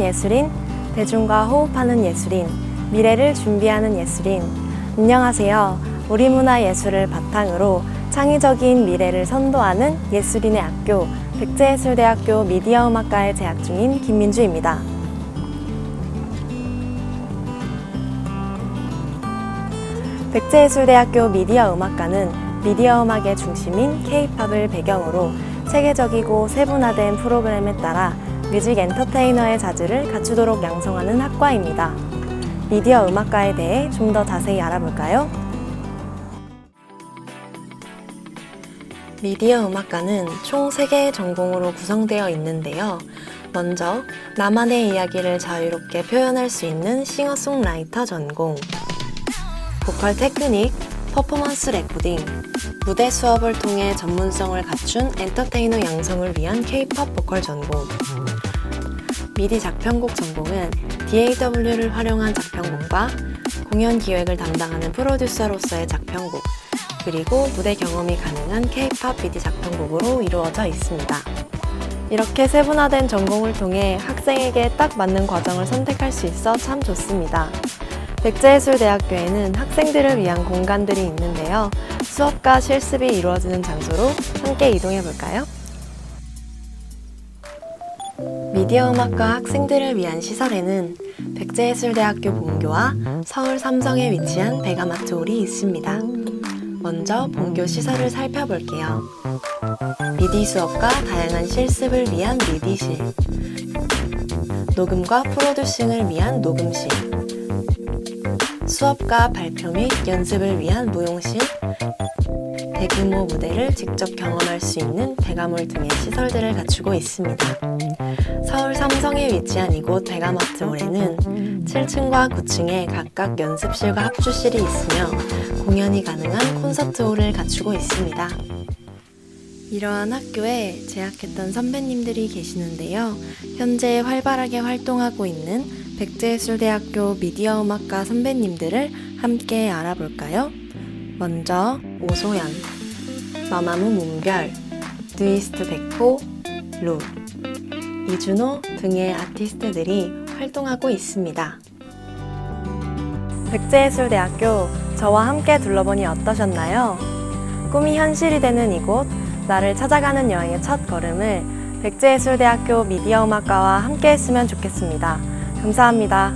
예술인, 대중과 호흡하는 예술인, 미래를 준비하는 예술인. 안녕하세요. 우리 문화 예술을 바탕으로 창의적인 미래를 선도하는 예술인의 학교, 백제예술대학교 미디어음악과에 재학 중인 김민주입니다. 백제예술대학교 미디어음악과는 미디어음악의 중심인 K-팝을 배경으로 체계적이고 세분화된 프로그램에 따라 뮤직 엔터테이너의 자질을 갖추도록 양성하는 학과입니다. 미디어 음악과에 대해 좀 더 자세히 알아볼까요? 미디어 음악과는 총 3개의 전공으로 구성되어 있는데요. 먼저 나만의 이야기를 자유롭게 표현할 수 있는 싱어송라이터 전공, 보컬 테크닉, 퍼포먼스 레코딩, 무대 수업을 통해 전문성을 갖춘 엔터테이너 양성을 위한 K-팝 보컬 전공, 미디 작편곡 전공은 DAW를 활용한 작편곡과 공연 기획을 담당하는 프로듀서로서의 작편곡, 그리고 무대 경험이 가능한 K-팝 미디 작편곡으로 이루어져 있습니다. 이렇게 세분화된 전공을 통해 학생에게 딱 맞는 과정을 선택할 수 있어 참 좋습니다. 백제예술대학교에는 학생들을 위한 공간들이 있는데요. 수업과 실습이 이루어지는 장소로 함께 이동해 볼까요? 미디어 음악과 학생들을 위한 시설에는 백제예술대학교 본교와 서울 삼성에 위치한 베가마트 홀이 있습니다. 먼저 본교 시설을 살펴볼게요. 미디 수업과 다양한 실습을 위한 미디실, 녹음과 프로듀싱을 위한 녹음실, 수업과 발표 및 연습을 위한 무용실, 대규모 무대를 직접 경험할 수 있는 베가몰 등의 시설들을 갖추고 있습니다. 서울 삼성에 위치한 이곳 베가마트홀에는 7층과 9층에 각각 연습실과 합주실이 있으며 공연이 가능한 콘서트홀을 갖추고 있습니다. 이러한 학교에 재학했던 선배님들이 계시는데요. 현재 활발하게 활동하고 있는 백제예술대학교 미디어음악과 선배님들을 함께 알아볼까요? 먼저 오소연, 마마무 문별, 누이스트 백호, 루, 이준호 등의 아티스트들이 활동하고 있습니다. 백제예술대학교 저와 함께 둘러보니 어떠셨나요? 꿈이 현실이 되는 이곳, 나를 찾아가는 여행의 첫 걸음을 백제예술대학교 미디어음악과와 함께 했으면 좋겠습니다. 감사합니다.